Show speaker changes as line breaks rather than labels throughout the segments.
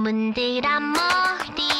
문들 안 먹디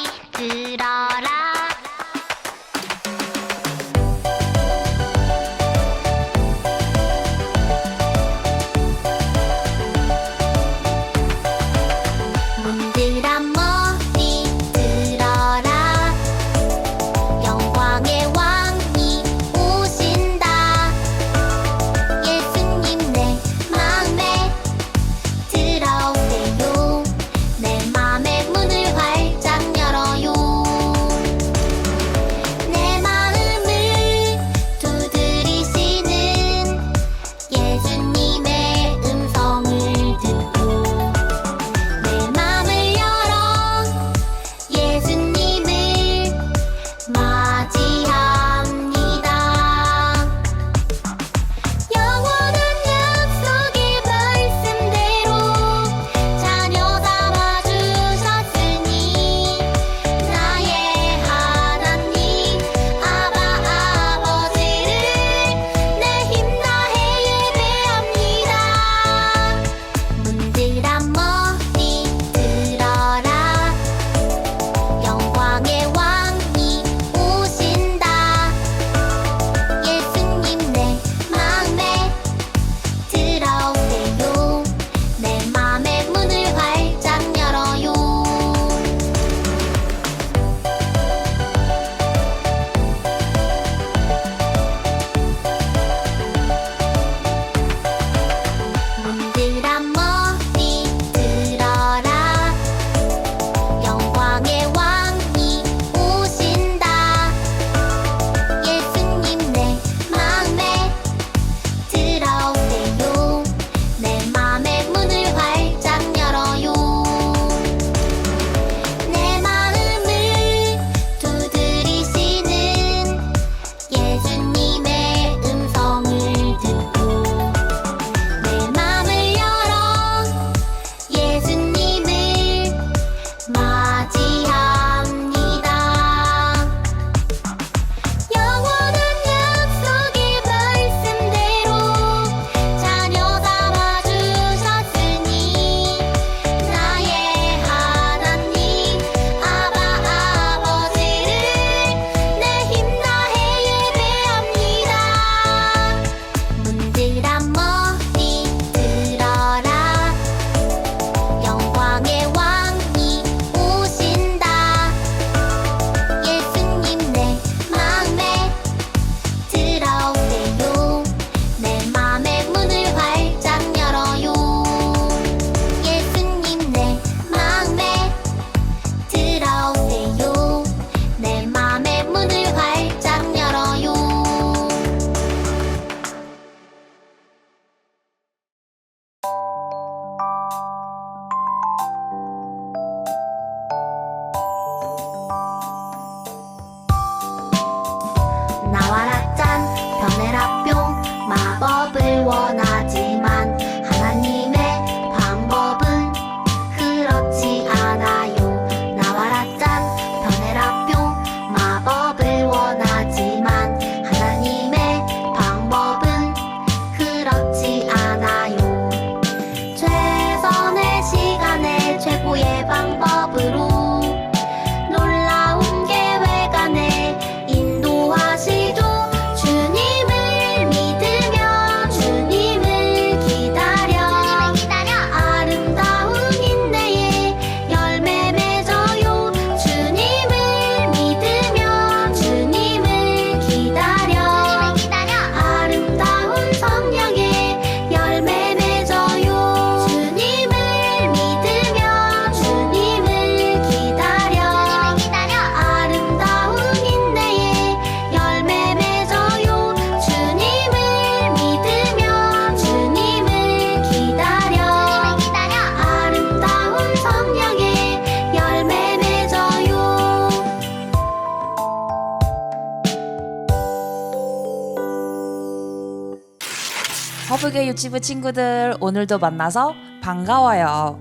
한국의
유치부 친구들 오늘도 만나서 반가워요.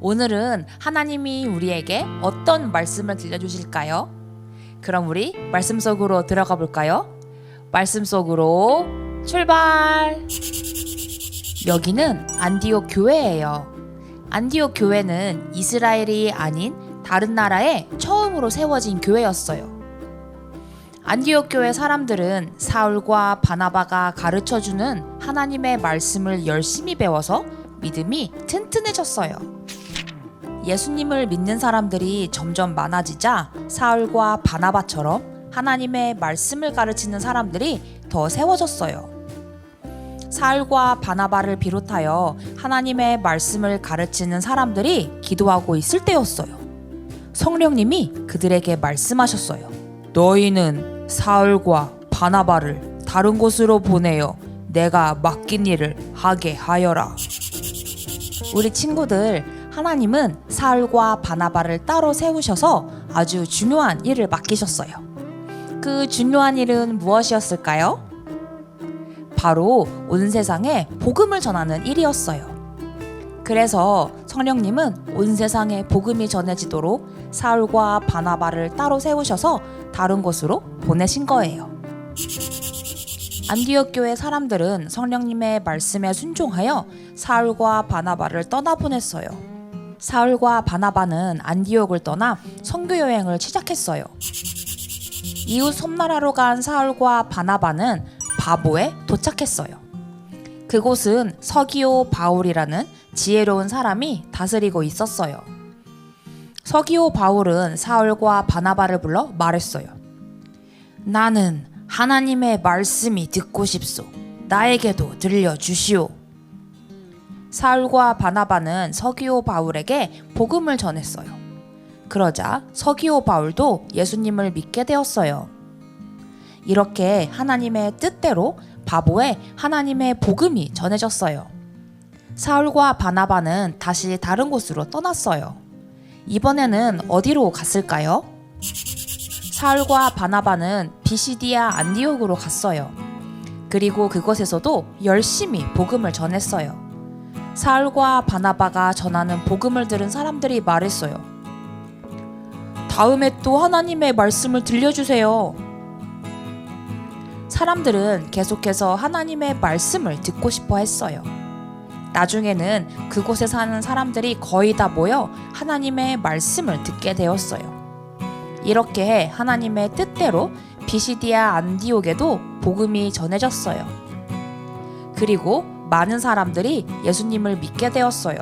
오늘은 하나님이 우리에게 어떤 말씀을 들려주실까요? 그럼 우리 말씀 속으로 들어가 볼까요? 말씀 속으로 출발! 여기는 안디옥 교회예요. 안디옥 교회는 이스라엘이 아닌 다른 나라에 처음으로 세워진 교회였어요. 안디옥 교회 사람들은 사울과 바나바가 가르쳐 주는 하나님의 말씀을 열심히 배워서 믿음이 튼튼해졌어요. 예수님을 믿는 사람들이 점점 많아지자 사울과 바나바처럼 하나님의 말씀을 가르치는 사람들이 더 세워졌어요. 사울과 바나바를 비롯하여 하나님의 말씀을 가르치는 사람들이 기도하고 있을 때였어요. 성령님이 그들에게 말씀하셨어요. 너희는 사울과 바나바를 다른 곳으로 보내어 내가 맡긴 일을 하게 하여라. 우리 친구들, 하나님은 사울과 바나바를 따로 세우셔서 아주 중요한 일을 맡기셨어요. 그 중요한 일은 무엇이었을까요? 바로 온 세상에 복음을 전하는 일이었어요. 그래서 성령님은 온 세상에 복음이 전해지도록 사울과 바나바를 따로 세우셔서 다른 곳으로 보내신 거예요. 안디옥 교회 사람들은 성령님의 말씀에 순종하여 사울과 바나바를 떠나보냈어요. 사울과 바나바는 안디옥을 떠나 선교 여행을 시작했어요. 이웃 섬나라로 간 사울과 바나바는 바보에 도착했어요. 그곳은 서기오 바울이라는 지혜로운 사람이 다스리고 있었어요. 서기오 바울은 사울과 바나바를 불러 말했어요. 나는 하나님의 말씀이 듣고 싶소. 나에게도 들려주시오. 사울과 바나바는 서기오 바울에게 복음을 전했어요. 그러자 서기오 바울도 예수님을 믿게 되었어요. 이렇게 하나님의 뜻대로 바보에 하나님의 복음이 전해졌어요. 사울과 바나바는 다시 다른 곳으로 떠났어요. 이번에는 어디로 갔을까요? 사울과 바나바는 비시디아 안디옥으로 갔어요. 그리고 그곳에서도 열심히 복음을 전했어요. 사울과 바나바가 전하는 복음을 들은 사람들이 말했어요. 다음에 또 하나님의 말씀을 들려주세요. 사람들은 계속해서 하나님의 말씀을 듣고 싶어 했어요. 나중에는 그곳에 사는 사람들이 거의 다 모여 하나님의 말씀을 듣게 되었어요. 이렇게 하나님의 뜻대로 비시디아 안디옥에도 복음이 전해졌어요. 그리고 많은 사람들이 예수님을 믿게 되었어요.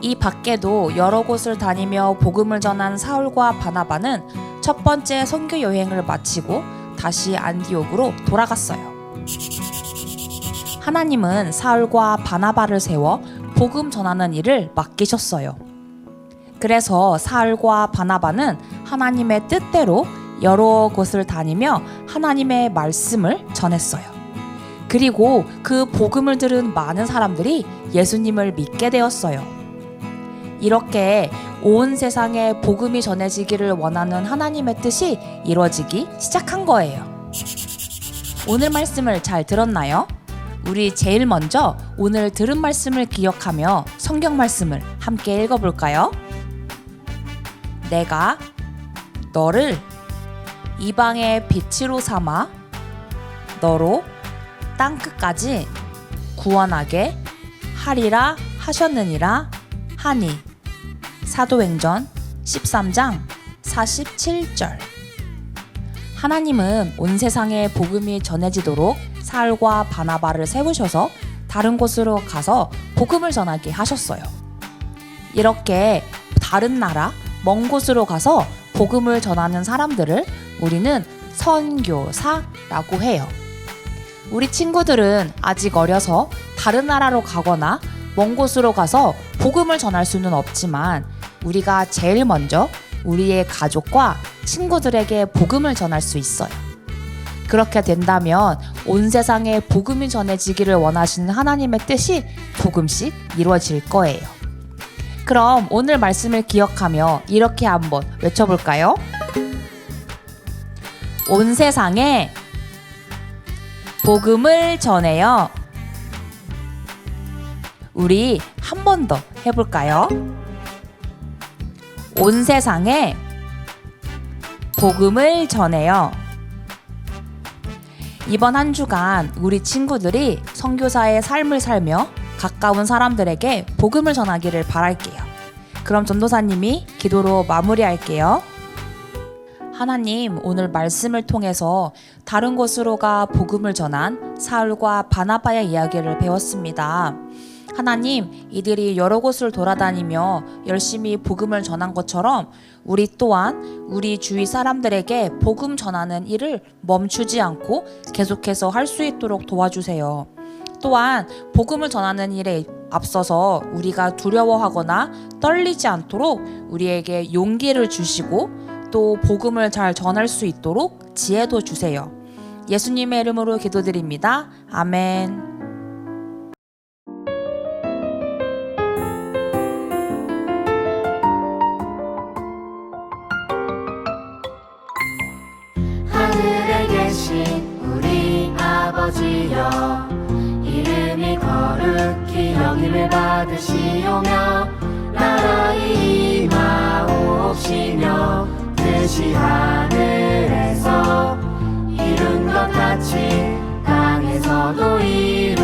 이 밖에도 여러 곳을 다니며 복음을 전한 사울과 바나바는 첫 번째 선교 여행을 마치고 다시 안디옥으로 돌아갔어요. 하나님은 사울과 바나바를 세워 복음 전하는 일을 맡기셨어요. 그래서 사울과 바나바는 하나님의 뜻대로 여러 곳을 다니며 하나님의 말씀을 전했어요. 그리고 그 복음을 들은 많은 사람들이 예수님을 믿게 되었어요. 이렇게 온 세상에 복음이 전해지기를 원하는 하나님의 뜻이 이루어지기 시작한 거예요. 오늘 말씀을 잘 들었나요? 우리 제일 먼저 오늘 들은 말씀을 기억하며 성경 말씀을 함께 읽어볼까요? 내가 너를 이방의 빛으로 삼아 너로 땅 끝까지 구원하게 하리라 하셨느니라 하니 사도행전 13장 47절 하나님은 온 세상에 복음이 전해지도록 사울과 바나바를 세우셔서 다른 곳으로 가서 복음을 전하게 하셨어요. 이렇게 다른 나라, 먼 곳으로 가서 복음을 전하는 사람들을 우리는 선교사라고 해요. 우리 친구들은 아직 어려서 다른 나라로 가거나 먼 곳으로 가서 복음을 전할 수는 없지만 우리가 제일 먼저 우리의 가족과 친구들에게 복음을 전할 수 있어요. 그렇게 된다면 온 세상에 복음이 전해지기를 원하시는 하나님의 뜻이 조금씩 이루어질 거예요. 그럼 오늘 말씀을 기억하며 이렇게 한번 외쳐볼까요? 온 세상에 복음을 전해요. 우리 한 번 더 해볼까요? 온 세상에 복음을 전해요. 이번 한 주간 우리 친구들이 선교사의 삶을 살며 가까운 사람들에게 복음을 전하기를 바랄게요. 그럼 전도사님이 기도로 마무리할게요. 하나님, 오늘 말씀을 통해서 다른 곳으로 가 복음을 전한 사울과 바나바의 이야기를 배웠습니다. 하나님, 이들이 여러 곳을 돌아다니며 열심히 복음을 전한 것처럼 우리 또한 우리 주위 사람들에게 복음 전하는 일을 멈추지 않고 계속해서 할 수 있도록 도와주세요. 또한 복음을 전하는 일에 앞서서 우리가 두려워하거나 떨리지 않도록 우리에게 용기를 주시고 또 복음을 잘 전할 수 있도록 지혜도 주세요. 예수님의 이름으로 기도드립니다. 아멘.
받으시오며 나라의 임하옵시며 뜻이 하늘에서 이룬 것 같이 땅에서도 이루